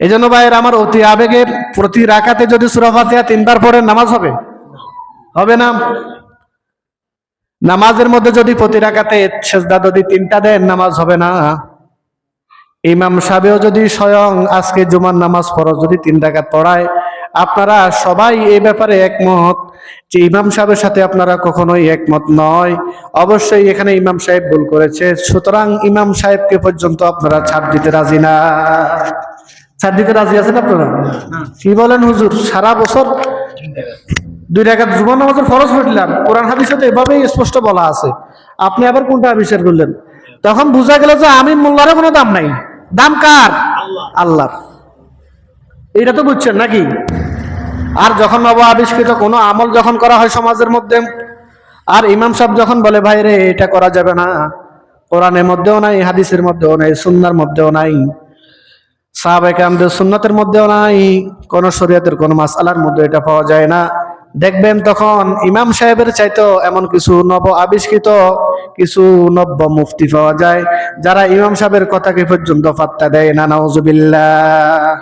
এই জন্য ভাইয়ের আমার অতি আবেগে প্রতি রাকাতে যদি সুরা ফাতিহা তিনবার পরে নামাজ হবে? হবে না? নামাজের মধ্যে যদি প্রতি রাখাতে সেজদা যদি তিনটা দেন, নামাজ হবে না? ইমাম সাহেবেও যদি স্বয়ং আজকে জুমার নামাজ ফরজ যদি তিন রাকাত পড়ায়, আপনারা সবাই এই ব্যাপারে একমত যে ইমাম সাহেবের সাথে আপনারা কখনোই একমত নয়। অবশ্যই এখানে ইমাম সাহেব ভুল করেছে। সুতরাং ইমাম সাহেবকে পর্যন্ত আপনারা ছাড় দিতে রাজি না। ছাড় দিতে রাজি আছেন আপনারা? কি বলেন হুজুর সারা বছর দুই রাকাত জুমার নামাজের ফরজ পড়লাম কোরআন হাদিসে তো এভাবেই স্পষ্ট বলা আছে। আপনি আবার কোনটা আবিষ্কার করলেন? তখন বোঝা গেল যে আমি মোল্লারও কোনো দাম নাই। দাম কার? আল্লাহর। এটা তো বুঝছেন নাকি? আর যখন নব আবিষ্কৃত কোনো আমল যখন করা হয় সমাজের মধ্যে আর ইমাম সাহেব যখন বলে ভাই রে এটা করা যাবে না। কোরআনের মধ্যেও নাই হাদিসের মধ্যেও নাই সুন্নার মধ্যেও নাই। সাহাবাইকে আমাদের সুন্নতের মধ্যেও নাই, কোন শরীয়তের কোন মাসালার মধ্যে এটা পাওয়া যায় না। দেখবেন তখন ইমাম সাহেবের চাইতো এমন কিছু নব আবিষ্কৃত, কিছু নব্য মুফতি পাওয়া যায়, যারা ইমাম সাহেবের কথাকে পর্যন্ত পাত্তা দেয় না, নাউজুবিল্লাহ।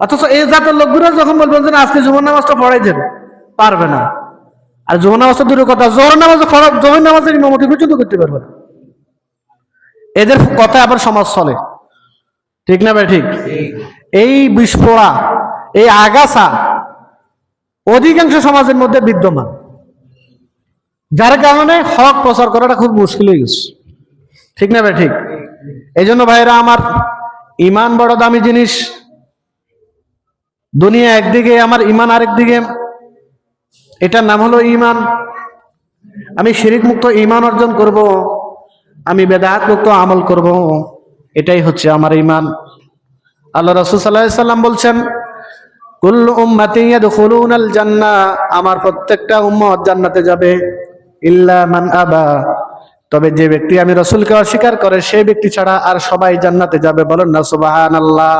অথচ এই জাতের লোকগুলো যখন বলবেন যে আজকে জুমার নামাজটা পড়াই দেন পারবে না। আর জুমার নামাজটা দূরের কথা, জোহর নামাজ জোহর নামাজের ইমামতি পর্যন্ত করতে পারবে না। এদের কথা আবার সমাজ চলে। ঠিক না ভাই, ঠিক? এই বিস্ফোড়া এই আগাছা অধিকাংশ সমাজের মধ্যে বিদ্যমান। যার কারণে হক প্রচার করাটা খুব মুশকিল হয়ে গেছে। ঠিক না ভাই, ঠিক? এই জন্য ভাইরা, আমার ইমান বড় দামি জিনিস। দুনিয়া একদিকে, আমার ইমান আরেকদিকে। এটার নাম হলো ইমান। আমি শিরিক মুক্ত ইমান অর্জন করব, আমি বেদাত মুক্ত আমল করব। এটাই হচ্ছে আমার ইমান আল্লাহ রসুল সাল্লাম বলছেন আমার প্রত্যেকটা উম্মত জান্নাতে যাবে, ইল্লা মান আবা তবে যে ব্যক্তি আমি রসুলকে অস্বীকার করে, সেই ব্যক্তি ছাড়া আর সবাই জান্নাতে যাবে। বলেন না, সুবহানাল্লাহ।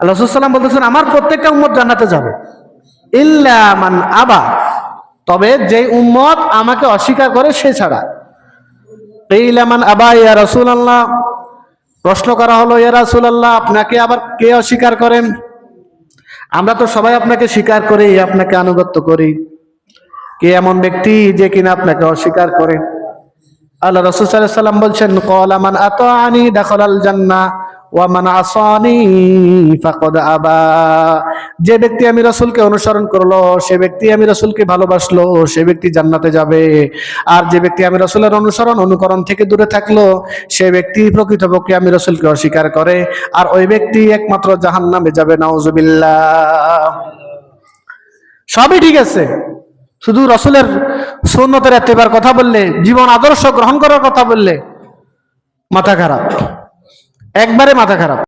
আল্লাহ রসুল সাল্লাম বলতেছেন, আমার প্রত্যেকটা উম্মত জান্নাতে যাবে, ইল্লা মান আবা তবে যে উম্মত আমাকে অস্বীকার করে, সে ছাড়া। ইলামান আবা ইয়া রাসূলুল্লাহ প্রশ্ন করা হলো ইয়া রাসূলুল্লাহ, আপনাকে আবার কে অস্বীকার করেন? আমরা তো সবাই আপনাকে স্বীকার করি, আপনাকে আনুগত্য করি। কে এমন ব্যক্তি যে কিনা আপনাকে অস্বীকার করে? আল্লাহ রসুল সাল্লাম বলছেন কলামান আত আনি দেখাল জান্নাহ। ওয়া মান আসানি ফাকাদ আবা। যে ব্যক্তি আমি রাসূলকে অনুসরণ করল, সে ব্যক্তি আমি রাসূলকে ভালোবাসলো, সে ব্যক্তি জান্নাতে যাবে। আর যে ব্যক্তি আমি রাসূলের অনুসরণ, অনুকরণ থেকে দূরে থাকল, সে ব্যক্তি প্রকৃতপক্ষে আমি রসুলকে অস্বীকার করে। আর ওই ব্যক্তি একমাত্র জাহান্নামে যাবে, নাউজুবিল্লাহ। সবই ঠিক আছে। শুধু রসুলের সুন্নতের এত্তেবার কথা বললে, জীবন আদর্শ গ্রহণ করার কথা বললে মাথা খারাপ। একবারে মাথা খারাপ।